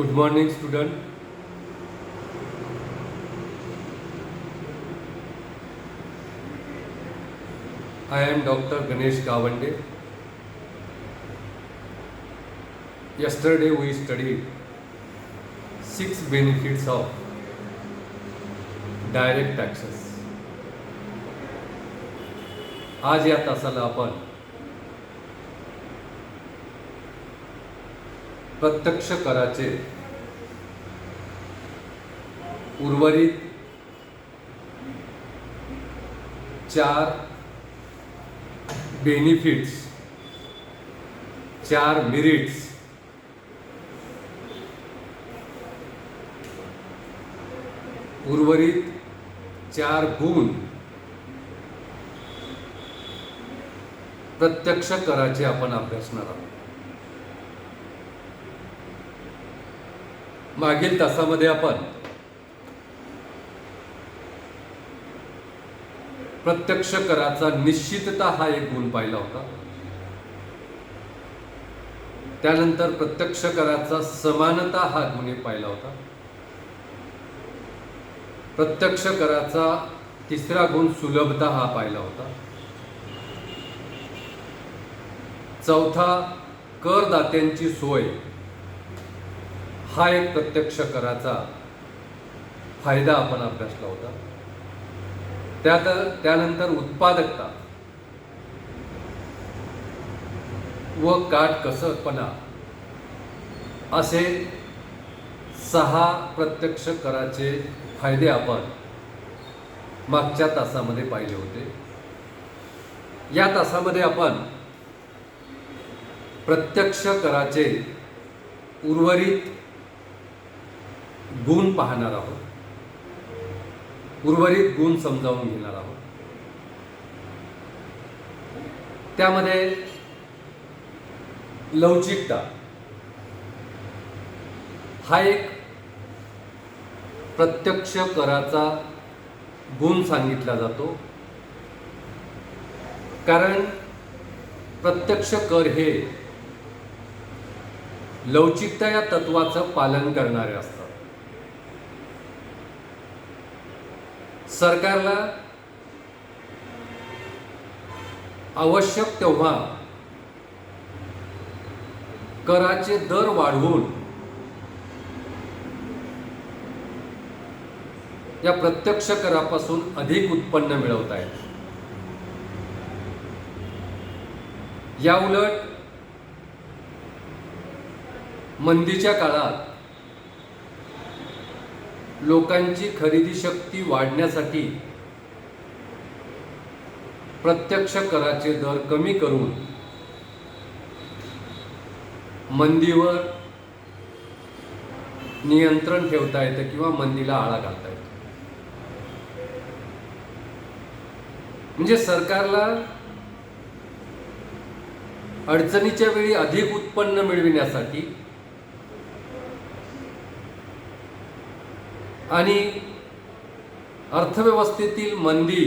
Good morning, student. I am Dr. Ganesh Kavande. Yesterday we studied six benefits of direct taxes. आज या तासाला आपण प्रत्यक्ष कराचे. उर्वरित चार बेनिफिट्स चार मिरिट्स उर्वरित चार गुण प्रत्यक्ष कराचे आपण अभ्यासणार आहोत. मागील तासामध्ये आपण प्रत्यक्ष कराचा निश्चितता हा एक गुण पाहिला होता. त्यानंतर प्रत्यक्ष कराचा समानता हा गुण एक पाहिला होता. प्रत्यक्ष कराचा तिसरा गुण सुलभता हा पाहिला होता. चौथा करदात्यांची सोय हा एक प्रत्यक्ष कराचा फायदा आपण अभ्यासला होता. त्यात त्यानंतर उत्पादकता व काटकसरपणा असे सहा प्रत्यक्ष कराचे फायदे आपण मागच्या तासामध्ये पाहिले होते. या तासामध्ये आपण प्रत्यक्ष कराचे उर्वरित गुण पाहणार आहोत. उर्वरित गुण समजावून घेणार आहोत. त्यामध्ये लवचिकता हा एक प्रत्यक्ष कराचा गुण सांगितला जातो. कारण प्रत्यक्ष कर हे लवचिकता या तत्वाचं पालन करणारे असतात. सरकारला आवश्यक तेव्हा कराचे दर वाढवून या प्रत्यक्ष करापासून अधिक उत्पन्न मिळवता आहेत या उलट मंदीच्या काळात लोकांची खरेदी शक्ती वाढण्यासाठी प्रत्यक्ष कराचे दर कमी करून मंदीवर नियंत्रण ठेवता येतं किंवा मंदीला आळा घालता येतो. म्हणजे सरकारला अडचणीच्या वेळी अधिक उत्पन्न मिळविण्यासाठी आणि अर्थव्यवस्थेतील मंदी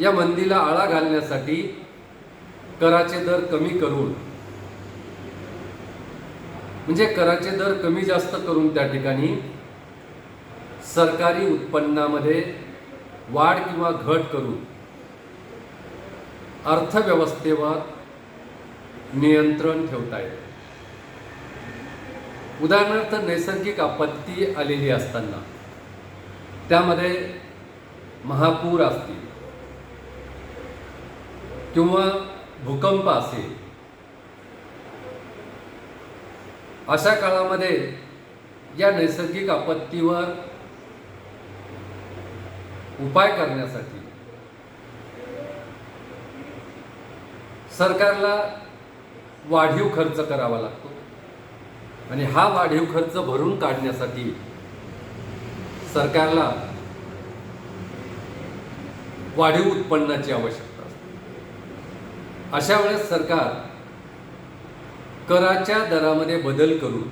या मंदीला आळा घालण्यासाठी कराचे दर कमी करून म्हणजे कराचे दर कमी जास्त करून त्या ठिकाणी सरकारी उत्पन्नामध्ये वाढ किंवा घट करून अर्थव्यवस्थेवर नियंत्रण ठेवता येते. उदाहरणार्थ नैसर्गिक आपत्ती आलेली असताना. त्यामध्ये महापूर असतील किंवा भूकंप असेल. अशा काळामध्ये या नैसर्गिक आपत्तीवर उपाय करण्यासाठी सरकारला वाढीव खर्च करावा लागतो. आणि हा वाढीव खर्च भरून काढण्यासाठी सरकारला वाढीव उत्पन्नाची आवश्यकता असते. अशा वेळेस सरकार कराच्या दरामध्ये बदल करून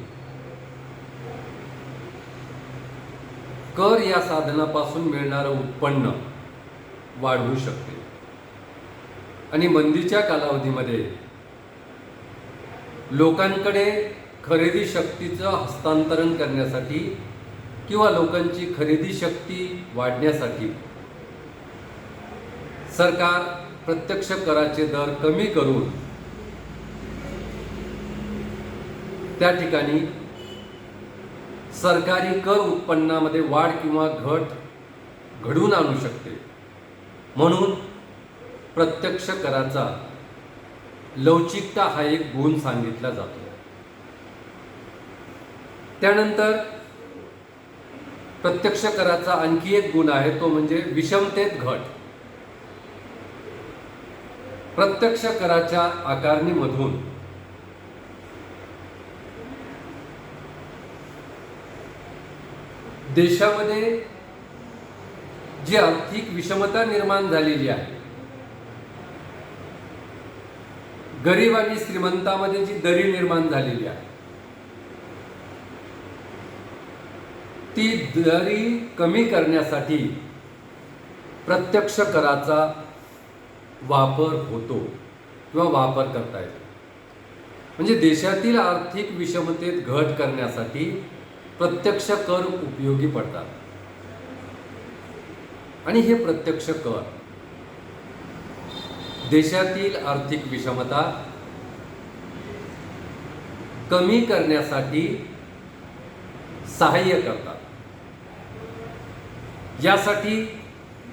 कर या साधनापासून मिळणारं उत्पन्न वाढवू शकते. आणि मंदीच्या कालावधीमध्ये लोकांकडे खरेदी शक्तीचं हस्तांतरण करण्यासाठी किंवा लोकांची खरेदी शक्ती वाढण्यासाठी. सरकार प्रत्यक्ष कराचे दर कमी करून त्या ठिकाणी सरकारी कर उत्पन्नामध्ये वाढ किंवा घट घडून आणू शकते. म्हणून प्रत्यक्ष कराचा लवचिकता हा एक गुण सांगितला जातो. त्यानंतर प्रत्यक्ष कराचा आणखी एक गुण आहे तो म्हणजे विषमतेत घट. प्रत्यक्ष कराच्या आकारणीमधून देशामध्ये जी आर्थिक विषमता निर्माण झालेली आहे गरीब आणि श्रीमंतामध्ये जी दरी निर्माण झालेली आहे ती दरी कमी करण्यासाठी प्रत्यक्ष कराचा वापर होतो किंवा वापर करता येतो. म्हणजे देशातील आर्थिक विषमतेत घट करण्यासाठी प्रत्यक्ष कर उपयोगी पडतात. आणि हे प्रत्यक्ष कर देशातील आर्थिक विषमता कमी करण्यासाठी सहाय्य करतात. यासाठी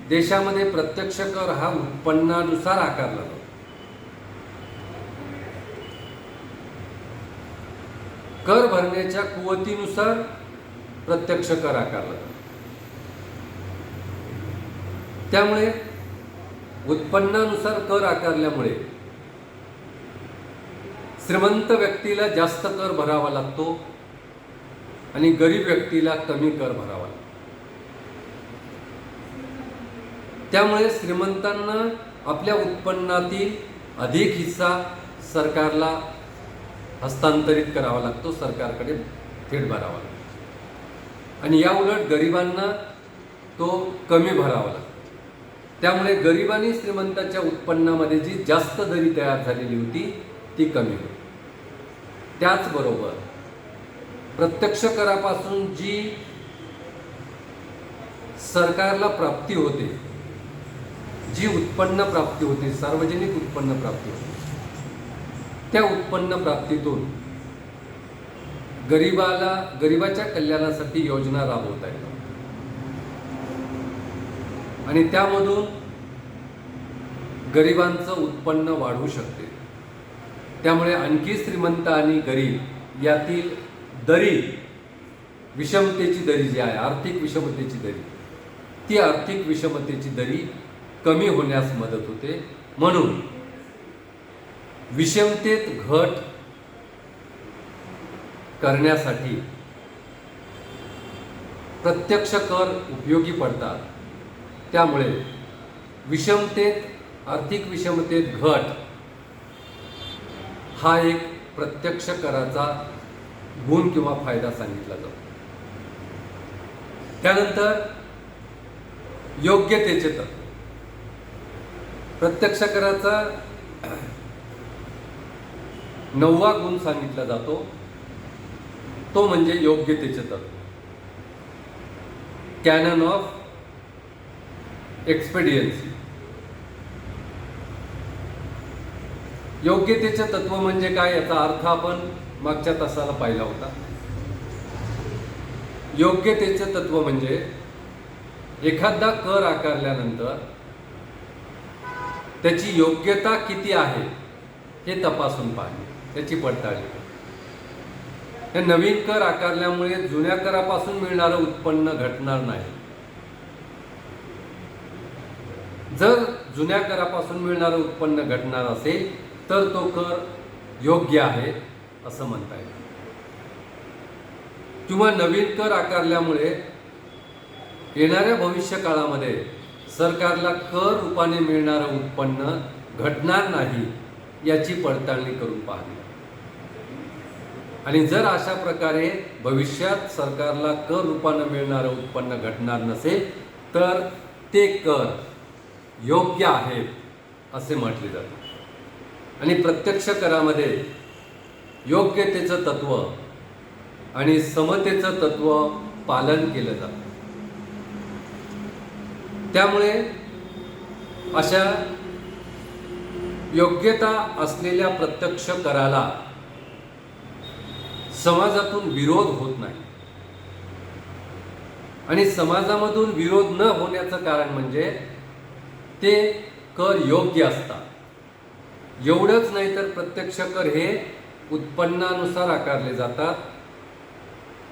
देशामध्ये प्रत्यक्ष कर हा उत्पन्नानुसार आकारला जातो. कर भरण्याच्या कुवतीनुसार प्रत्यक्ष कर आकारला जातो. त्यामुळे उत्पन्नानुसार कर आकारल्यामुळे श्रीमंत व्यक्तीला जास्त कर भरावा लागतो आणि गरीब व्यक्तीला कमी कर भरावा लागतो त्यामुळे श्रीमंतांना आपल्या उत्पन्नातील अधिक हिस्सा सरकारला हस्तांतरित करावा लागतो सरकारकडे थेट भरावा लागतो. आणि या उलट गरिबांना तो कमी भरावा लागतो. त्यामुळे गरिबांनी श्रीमंताच्या उत्पन्नामध्ये जी जास्त दरी तयार झालेली होती ती कमी होती. त्याचबरोबर प्रत्यक्ष करापासून जी सरकारला प्राप्ती होते जी उत्पन्न प्राप्ती होते सार्वजनिक उत्पन्न प्राप्ती होते त्या उत्पन्न प्राप्तीतून गरिबाला गरिबाच्या कल्याणासाठी योजना राबवता येतात. आणि त्यामधून गरिबांचं उत्पन्न वाढू शकते. त्यामुळे आणखी श्रीमंत आणि गरीब यातील दरी विषमतेची दरी जी आहे आर्थिक विषमतेची दरी ती आर्थिक विषमतेची दरी कमी होण्यास मदत होते. म्हणून विषमतेत घट करण्यासाठी प्रत्यक्ष कर उपयोगी पडतात. त्यामुळे विषमतेत आर्थिक विषमतेत घट हा एक प्रत्यक्ष कराचा गुण किंवा फायदा सांगितला जातो. त्यानंतर योग्यतेचे तत्व प्रत्यक्ष कराचा नववा गुण सांगितला जातो. तो म्हणजे योग्यतेचे तत्व. कॅनन ऑफ एक्सपेडियन्सी योग्यतेचे तत्व म्हणजे काय याचा अर्थ आपण मागच्या तासाला पाहिला होता. योग्यतेचे तत्व म्हणजे एखादा कर आकारल्यानंतर त्याची योग्यता किती आहे हे तपासून पाहणे त्याची पडताळणी. हे नवीन कर आकारल्यामुळे जुन्या करापासून मिळणारं उत्पन्न घटणार नाही. जर जुन्या करापासून मिळणारं उत्पन्न घटणार असेल तर तो कर योग्य आहे असं म्हणता येईल. किंवा नवीन कर आकारल्यामुळे येणाऱ्या भविष्य काळामध्ये सरकारला कर रूपाने मिळणारं उत्पन्न घटणार नाही याची पडताळणी करून पाहावी आणि जर अशा प्रकारे भविष्यात सरकारला कर रूपानं मिळणारं उत्पन्न घटणार नसेल तर ते कर योग्य आहेत असे म्हटले जाते. आणि प्रत्यक्ष करामध्ये योग्यतेचं तत्व आणि समतेचं तत्व पालन केलं जातं. त्यामुळे अशा योग्यता असलेल्या प्रत्यक्ष कराला समाजातून विरोध होत नाही. आणि समाजामधून विरोध न होण्याचं कारण म्हणजे ते कर योग्य असतात. एवढंच नाही तर प्रत्यक्ष कर हे उत्पन्नानुसार आकारले जातात.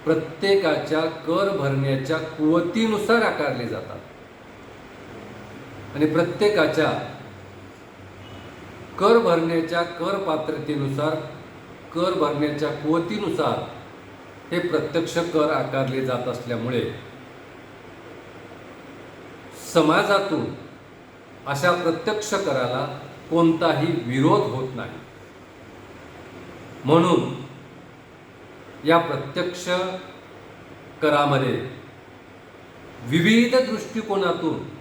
प्रत्येकाच्या कर भरण्याच्या कुवतीनुसार आकारले जातात. आणि प्रत्येकाच्या कर भरण्याच्या कर पात्रतेनुसार कर भरण्याच्या कुवतीनुसार हे प्रत्यक्ष कर आकारले जात असल्यामुळे समाजातून अशा प्रत्यक्ष कराला कोणताही विरोध होत नाही. म्हणून या प्रत्यक्ष करामध्ये विविध दृष्टिकोनातून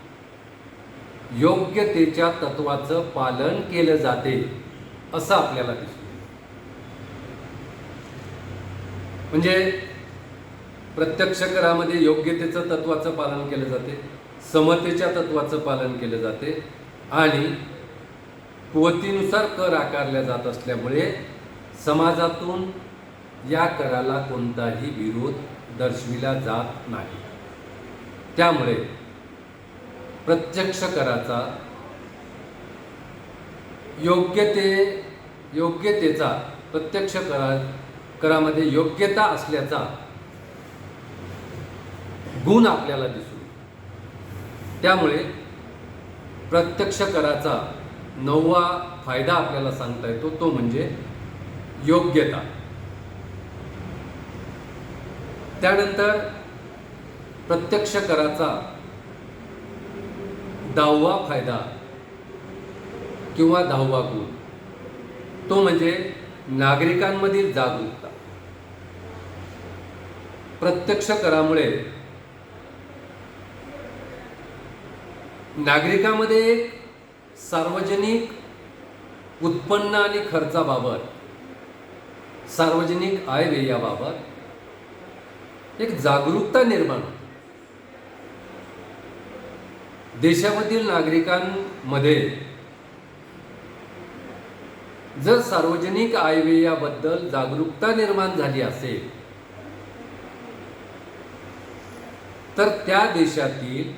योग्यतेच्या तत्वाचं पालन केलं जाते असं आपल्याला दिसतं म्हणजे प्रत्यक्ष करामध्ये योग्यतेचं तत्वाचं पालन केलं जाते समतेच्या तत्वाचं पालन केलं जाते आणि कुवतीनुसार कर आकारल्या जात असल्यामुळे समाजातून या कराला कोणताही विरोध दर्शविला जात नाही. त्यामुळे प्रत्यक्ष कराचा. योग्यते योग्यतेचा प्रत्यक्ष करा करामध्ये योग्यता असल्याचा गुण आपल्याला दिसून त्यामुळे प्रत्यक्ष कराचा नववा फायदा आपल्याला सांगता येतो तो म्हणजे योग्यता. त्यानंतर प्रत्यक्ष कराचा दहावा फायदा किंवा दहावा गुण. तो म्हणजे नागरिकांमधील जागरूकता. प्रत्यक्ष करामुळे नागरिकांमध्ये एक सार्वजनिक उत्पन्न आणि खर्चाबाबत सार्वजनिक आय व्ययाबाबत एक जागरूकता निर्माण होते देशामधील नागरिकांमध्ये जर सार्वजनिक आयव्ययाबद्दल जागरूकता निर्माण झाली असेल तर त्या देशातील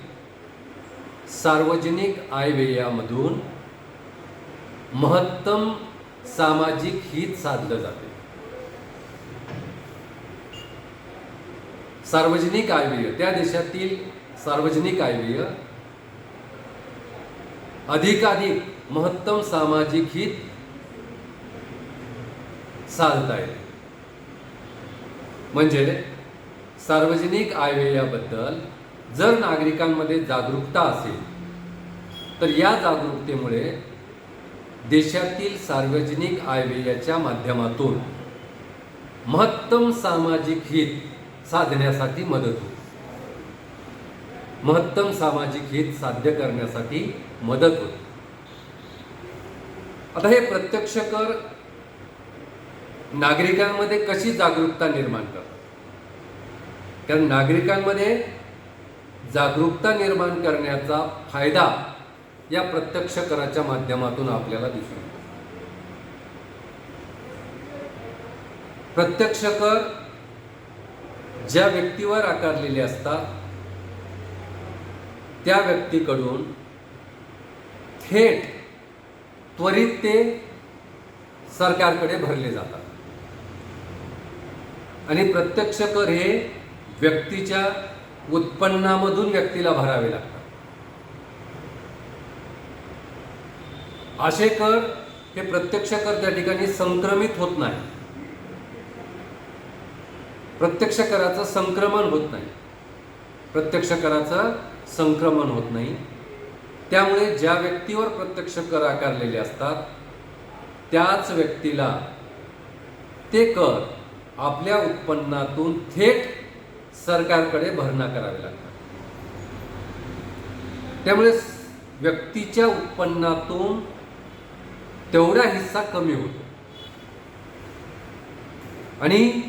सार्वजनिक आयव्ययामधून महत्तम सामाजिक हित साधलं जाते. सार्वजनिक आयव्यय त्या देशातील सार्वजनिक आयव्यय अधिकाधिक महत्तम सामाजिक हित साधता येते. म्हणजे सार्वजनिक आयव्ययाबद्दल जर नागरिकांमध्ये जागरूकता असेल तर या जागरूकतेमुळे देशातील सार्वजनिक आयव्ययाच्या माध्यमातून महत्तम सामाजिक हित साधण्यासाठी मदत होते. महत्तम सामाजिक हित साध्य करण्यासाठी मदत होते. आता हे प्रत्यक्ष कर नागरिकांमध्ये कशी जागरूकता निर्माण करतात? कारण नागरिकांमध्ये जागरूकता निर्माण करण्याचा फायदा या प्रत्यक्ष कराच्या माध्यमातून आपल्याला दिसून येतो. प्रत्यक्ष कर ज्या व्यक्तीवर आकारलेले असतात त्या व्यक्तीकडून थेट त्वरित ते सरकारकडे भरले जातात. आणि प्रत्यक्ष कर हे व्यक्तीच्या उत्पन्नामधून व्यक्तीला भरावे लागतात. असे कर हे प्रत्यक्ष कर त्या ठिकाणी संक्रमित होत नाही. प्रत्यक्ष कराचं संक्रमण होत नाही. प्रत्यक्ष कराचं संक्रमण होत नाही. त्यामुळे ज्या व्यक्तीवर प्रत्यक्ष कर आकारलेले असतात त्याच व्यक्तीला ते कर आपल्या उत्पन्नातून थेट सरकारकडे भरणा करावे लागतात. त्यामुळे व्यक्तीच्या उत्पन्नातून तेवढा हिस्सा कमी होतो. आणि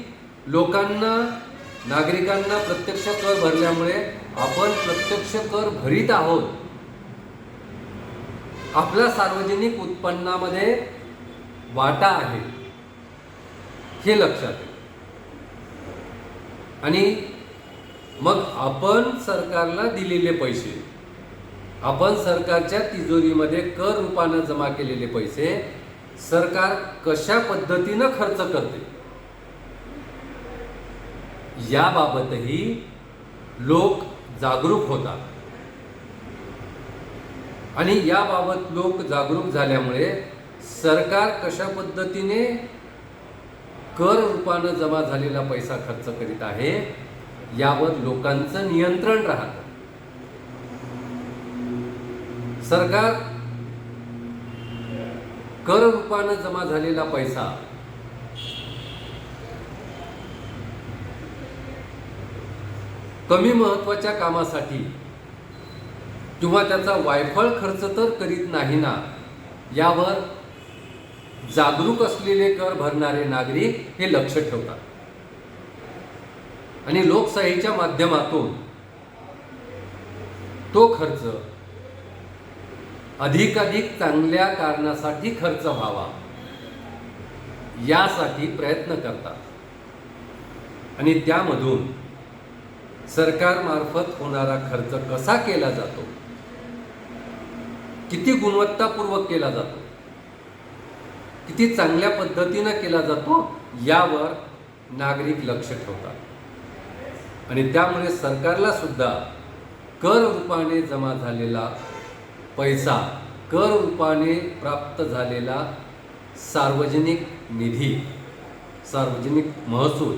लोकांना नागरिकांना प्रत्यक्ष कर भरल्यामुळे आपण प्रत्यक्ष कर भरीत आहोत. आपल्या सार्वजनिक उत्पन्नामध्ये वाटा आहे. हे लक्षात आणि मग आपण सरकारला दिलेले पैसे आपण सरकारच्या तिजोरीमध्ये कर रूपानं जमा केलेले पैसे सरकार कशा पद्धतीनं खर्च करते? याबाबतही लोक जागरूक होतात. आणि याबाबत लोक जागरूक झाल्यामुळे सरकार कशा पद्धतीने कर रूपानं जमा झालेला पैसा खर्च करीत आहे यावर लोकांचं नियंत्रण राहतं. सरकार कर रूपानं जमा झालेला पैसा कमी महत्त्वाच्या कामासाठी. किंवा त्याचा वायफळ खर्च तर करीत नाही ना. यावर जागरूक असलेले कर भरणारे नागरिक हे लक्ष ठेवतात. आणि लोकशाहीच्या माध्यमातून तो खर्च अधिकाधिक चांगल्या कारणासाठी खर्च व्हावा. यासाठी प्रयत्न करतात. आणि त्यामधून सरकारमार्फत होणारा खर्च कसा केला जातो? किती गुणवत्तापूर्वक केला जातो? किती चांगल्या पद्धतीनं केला जातो? यावर नागरिक लक्ष ठेवतात. आणि त्यामुळे सरकारला सुद्धा कर रूपाने जमा झालेला पैसा कर रूपाने प्राप्त झालेला सार्वजनिक निधी सार्वजनिक महसूल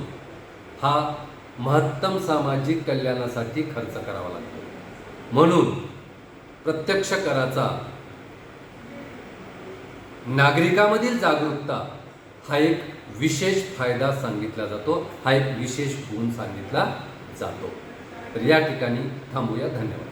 हा महत्तम सामाजिक कल्याणासाठी खर्च करावा लागतो. म्हणून प्रत्यक्ष कराचा नागरिकामधील जागरूकता हा एक विशेष फायदा सांगितला जातो हा एक विशेष गुण सांगितला जातो. तर या ठिकाणी थांबूया. धन्यवाद.